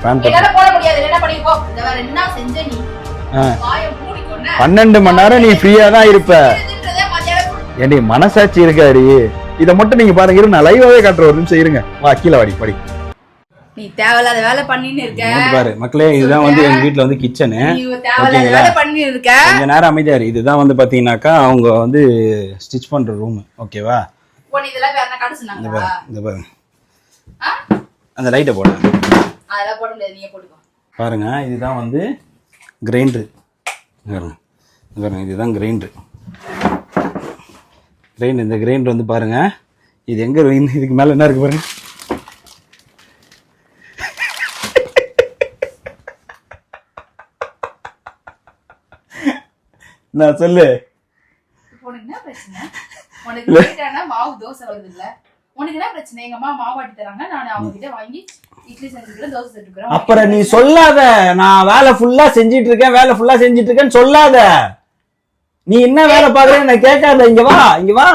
என்னால போட முடியாது. என்ன பண்ணிக்கோ இந்த வேற என்ன செஞ்ச நீ? ஆ. வாயை மூடிக்கொண்டு பன்னெண்டு மணி நேரம் நீ ஃப்ரீயா தான் இருப்ப. ஏண்டி மனசாட்சி இருக்காடி. இதை மட்டும் நீங்க பாருங்க. இரு நான் லைவாவே காட்டுறேன் ஒரு நிமிஷம் இருங்க. வா கீழே வாடி படி. நீ தேவையில்லாத வேலை பண்ணின்னு இருக்க. பாரு மக்களே இதுதான் வந்து எங்க வீட்ல வந்து கிச்சனு ஓகேங்களா? பண்ணி இருக்க. கொஞ்ச நேரம் அமைதியா இரு. இதுதான் வந்து பாத்தீங்கன்னாக்கா அவங்க வந்து ஸ்டிச் பண்ற ரூம் ஓகேவா என்ன இந்த சொன்னாங்க பாரு இந்த பாரு. ஆ? அந்த லைட்டை போட. அதெல்லாம் போட முடியாது நீயே போட்டுக்கோ. பாருங்க இதுதான் வந்து கிரைண்டரு பாருங்க. பாருங்க இதுதான் கிரைண்டரு கிரைண்டர் இந்த கிரைண்டர் வந்து பாருங்க இது எங்க? இதுக்கு மேல என்ன இருக்கு பாருங்க? நான் சொல்லு. உனக்கு என்ன பிரச்சனை? உனக்கு மாவு தோசை வருது இல்ல? உனக்கு என்ன பிரச்சனை? எங்க அம்மா மாவு ஆட்டி தராங்க. நான் அவங்க கிட்ட வாங்கி இட்லி செஞ்சுக்கிறேன் தோசை செஞ்சுக்கிறேன் அப்புறம் நீ சொல்லாத. நான் வேலை ஃபுல்லா செஞ்சிட்டு இருக்கேன் வேலை ஃபுல்லா செஞ்சிட்டு இருக்கேன்னு சொல்லாத. நீ என்ன வேலை பாக்குறேன்னு நான் கேட்காத. இங்க வா இங்க வா.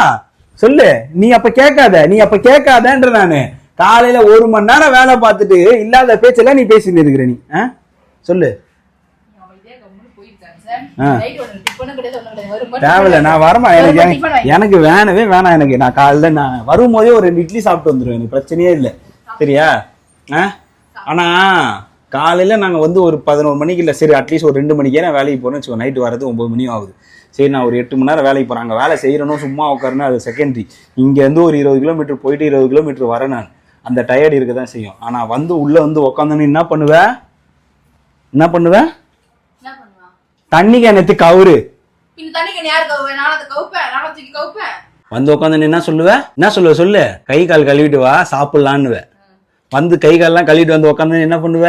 சொல்லு. நீ அப்ப கேட்காத. நீ அப்ப கேட்காதன்ற நானு. காலையில ஒரு மணி நேரம் வேலை பார்த்துட்டு இல்லாத பேச்செல்லாம் நீ பேசிட்டு இருக்கிற நீ? சொல்லு. தேவையில்ல நான் வரமா? எனக்கு எனக்கு- வேணவே வேணாம் எனக்கு. நான் காலைல நான் வரும்போதே ஒரு ரெண்டு இட்லி சாப்பிட்டு வந்துடுவேன் எனக்கு பிரச்சனையே இல்லை. சரியா? ஆ? ஆனா காலையில நாங்க வந்து ஒரு பதினோரு மணிக்கு இல்லை சரி அட்லீஸ்ட் ஒரு ரெண்டு மணிக்கே நான் வேலைக்கு போறேன்னு வச்சுக்கோ நைட்டு வரது ஒன்பது மணி ஆகுது. சரி நான் ஒரு எட்டு மணி நேரம் வேலைக்கு போறேன். அங்க வேலை செய்யறணும் சும்மா உட்காரணும் அது செகண்டரி இங்க இருந்து ஒரு இருபது கிலோமீட்டர் போயிட்டு இருபது கிலோமீட்டர் வரேன் நான். அந்த டயர்டு இருக்க தான் செய்யும். ஆனா வந்து உள்ள வந்து உட்காந்தோன்னு என்ன பண்ணுவ? என்ன பண்ணுவ? என்ன பண்ணுவான் தண்ணி கிணத்து கவுரு இந்த தண்ணி கண்ணி யாரு கவுப்பேன் நானும் அதை கவுப்பேன். நானும் தூக்கி கவுப்பேன். வந்து உட்காந்து என்ன சொல்லுவ? என்ன சொல்லுவ சொல்லு? கை கால் கழுவிட்டு வா சாப்பிடலான்னுவ. வந்து கை கால்லாம் கழுவிட்டு வந்து உட்காந்து என்ன பண்ணுவ?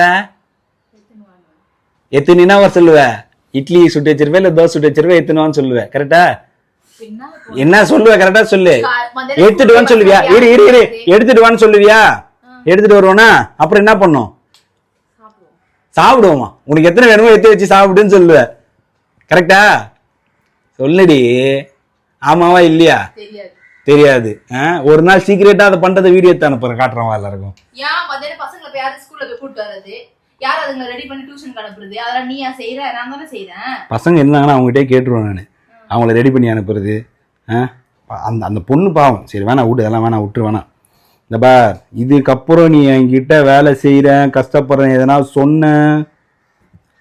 எத்தனா வர சொல்லுவ? இட்லி சுட்டு வச்சிருவே இல்ல தோசை சுட்டு வச்சிருவே எத்தனான்னு சொல்லுவ. கரெக்டா என்ன சொல்லுவ? கரெக்டா சொல்லு. எடுத்துட்டு வான்னு சொல்லுவியா? இரு இரு இரு. எடுத்துட்டு வான்னு சொல்லுவியா? எடுத்துட்டு வருவோனா அப்புறம் என்ன பண்ணும்? சாப்பிடுவோம். சாப்பிடுவோமா? உனக்கு எத்தனை வேணுமோ எடுத்து வச்சு சாப்பிடுன்னு சொல்லுவ. கரெக்டா? சொல்லுடி. ஆமாவா இல்லையா? தெரியாது? ஒரு நாள் சீக்கிரட்டா அதை பண்றத வீடியோ எடுத்து அனுப்புறேன். காட்டுறவா எல்லாருக்கும். ஏன் மத்தியானம் பசங்களை போய் யாரு ஸ்கூல்ல போய் கூட்டு வர்றது? யார் அதுங்களை ரெடி பண்ணி டியூஷனுக்கு அனுப்புறது? அதெல்லாம் நீ ஏன் செய்யற நான் தானே செய்றேன். பசங்க இருந்தாங்கன்னா அவங்ககிட்டயே கேட்டுருவேன் நான். அவங்கள ரெடி பண்ணி அனுப்புறது? அந்த அந்த பொண்ணு பாவம். சரி வேணாம் விட்டு அதெல்லாம் வேணாம் விட்டுரு வேணாம். இந்த பார் இதுக்கப்புறம் நீ என்கிட்ட வேலை செய்கிறேன் கஷ்டப்படுறேன் எதனா சொன்ன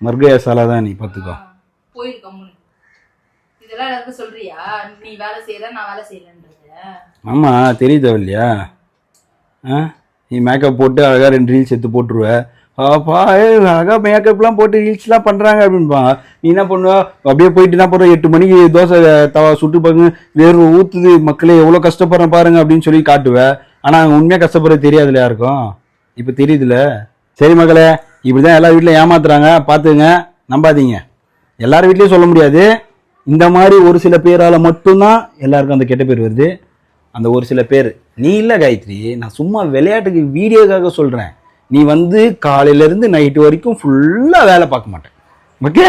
மர்கய சாலா தான் நீ பார்த்துக்கோ. போயிரு முன்னு இதெல்லாம் எல்லாருக்கும் சொல்றியா? நீ வேலை செய்யற நான் வேலை செய்யறேன்றது ஆமாம் தெரியுது இல்லையா? ஆ? நீ மேக்கப் போட்டு அழகாக ரெண்டு ரீல்ஸ் எடுத்து போட்டுருவ. அப்பா ஏ அழகாக மேக்கப்லாம் போட்டு ரீல்ஸ்லாம் பண்ணுறாங்க அப்படின்பாங்க நீ என்ன பண்ணுவ? அப்படியே போயிட்டு என்ன பண்ணுற எட்டு மணிக்கு தோசை தவா சுட்டு பாருங்க. வேர்வை ஊற்றுது மக்களே எவ்வளோ கஷ்டப்படுறேன் பாருங்க அப்படின்னு சொல்லி காட்டுவ. ஆனால் அவங்க உண்மையாக கஷ்டப்படுறது தெரியாதுல யாருக்கும்? இப்போ தெரியுதுல சரி மகளே இப்படி தான் எல்லா வீட்டில் ஏமாத்துறாங்க. பார்த்துங்க நம்பாதீங்க. எல்லார் வீட்லேயும் சொல்ல முடியாது. இந்த மாதிரி ஒரு சில பேரால் மட்டும்தான் எல்லாருக்கும் அந்த கெட்ட பேர் வருது. அந்த ஒரு சில பேர். நீ இல்லை காயத்ரி நான் சும்மா விளையாட்டுக்கு வீடியோக்காக சொல்கிறேன் நீ வந்து காலையிலேருந்து நைட்டு வரைக்கும் ஃபுல்லாக வேலை பார்க்க மாட்டேன். Okay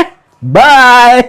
bye